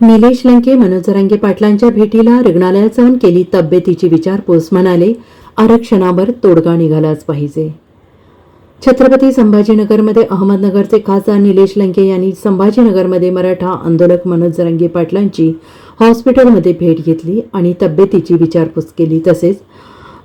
निलेश लंके मनोज जरांगे पाटलांच्या भेटीला रुग्णालयात जाऊन केली तब्येतीची विचारपूस. म्हणाले आरक्षणावर तोडगा निघालाच पाहिजे. छत्रपती संभाजीनगरमध्ये अहमदनगरचे खासदार निलेश लंके यांनी संभाजीनगरमध्ये मराठा आंदोलक मनोज जरांगे पाटलांची हॉस्पिटलमध्ये भेट घेतली आणि तब्येतीची विचारपूस केली. तसेच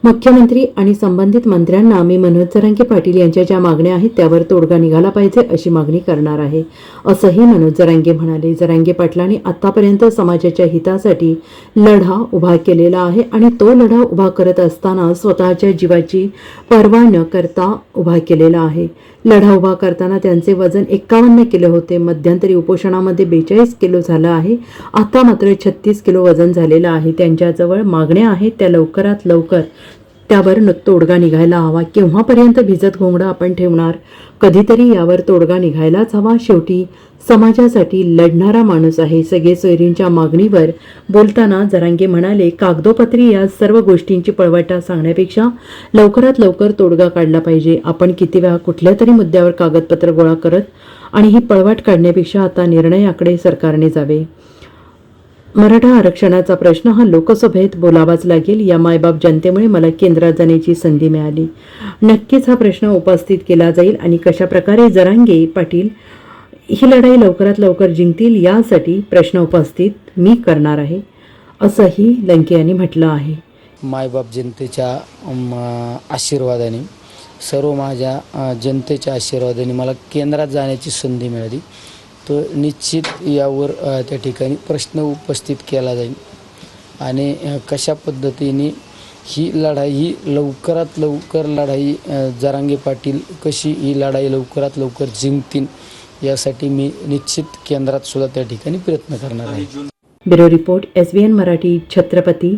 मुख्यमंत्री आणि संबंधित मंत्र्यांना मी मनोज जरांगे पाटील यांच्या ज्या मागण्या आहेत त्यावर तोडगा निघाला पाहिजे अशी मागणी करणार आहे. असंही मनोज जरांगे म्हणाले. जरांगे पाटलांनी आतापर्यंत समाजाच्या हितासाठी लढा उभा केलेला आहे आणि तो लढा उभा करत असताना स्वतःच्या जीवाची पर्वा न करता उभा केलेला आहे. लढा उभा करताना त्यांचे वजन एक्कावन्न किलो होते. मध्यंतरी उपोषणामध्ये बेचाळीस किलो झालं आहे. आता मात्र छत्तीस किलो वजन झालेलं आहे. त्यांच्याजवळ मागण्या आहेत. त्या लवकरात लवकर त्यावर न तोडगा निघायला हवा. केव्हापर्यंत भिजत घोंगडं आपण ठेवणार? कधीतरी यावर तोडगा निघायलाच हवा. शेवटी समाजासाठी लढणारा माणूस आहे. सगळे सोयरींच्या मागणीवर बोलताना जरांगे म्हणाले कागदोपत्री या सर्व गोष्टींची पळवाटा सांगण्यापेक्षा लवकरात लवकर तोडगा काढला पाहिजे. आपण किती वेळा कुठल्या तरी मुद्द्यावर कागदपत्र गोळा करत आणि ही पळवाट काढण्यापेक्षा आता निर्णयाकडे सरकारने जावे. मराठा आरक्षणाचा प्रश्न हा लोकसभेत बोलावाच लागेल या मायबाप जनतेमुळे मला केंद्रात जाण्याची संधी मिळाली. नक्कीच हा प्रश्न उपस्थित केला जाईल आणि कशा प्रकारे जरांगे पाटील ही लढाई लवकरात लवकर जिंकतील यासाठी प्रश्न उपस्थित मी करणार आहे असंही लंके यांनी म्हटलं आहे. मायबाप जनतेच्या आशीर्वादाने सर्व माझ्या जनतेच्या आशीर्वादाने मला केंद्रात जाण्याची संधी मिळाली. तर निश्चित यावर त्या ठिकाणी प्रश्न उपस्थित केला जाईल. आणि कशा पद्धतीने ही लढाई ही लवकरात लवकर लढाई जरांगे पाटील कशी ही लढाई लवकरात लवकर जिंकतील यासाठी मी निश्चित केंद्रात सुद्धा त्या ठिकाणी प्रयत्न करणार आहे. Bureau report S B N Marathi Chhatrapati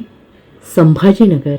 Sambhajinagar.